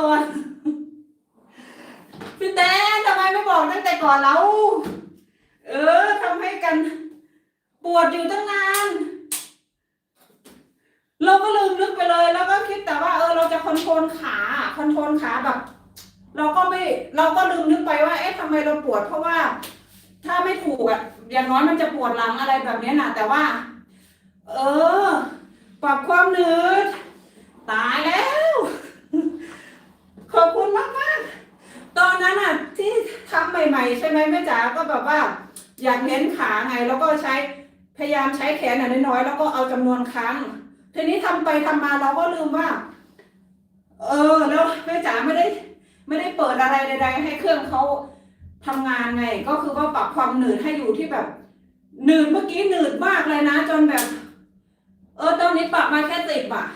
ก่อน พี่แตนทำไมไม่บอกตั้งแต่ก่อนเราเออทำให้กัน ปวดอยู่ตั้งนาน เราก็ลืมนึกไปเลย แล้วก็คิดแต่ว่า เออ เราจะคอนโทรลขาคอนโทรลขาแบบ เราก็ไม่ เราก็ลืมนึกไปว่า เอ๊ะทำไมเราปวดเพราะว่า ถ้าไม่ถูกอะอย่างน้อยมันจะปวดหลังอะไรแบบนี้นะแต่ว่า เออ ปรับความเหนืดตายแล้ว ขอบคุณมากมากๆตอนนั้นอะ ที่ทำใหม่ๆ ใช่ไหมแม่จ๋าก็แบบว่า อยากเน้นขาไง แล้วก็ใช้พยายามใช้แขนอะน้อยๆแล้วก็เอาจำนวนครั้ง ทีนี้ทำไปทำมาเราก็ลืมว่า เออแล้วแม่จ๋าไม่ได้ ไม่ได้เปิดอะไรใด ๆ ให้เครื่องเขาทำงานไง ก็คือว่าปรับความหนืดให้อยู่ที่แบบหนืดเมื่อกี้หนืดมากเลยนะ จนแบบ เออตอนนี้ปรับมาแค่สิบอะ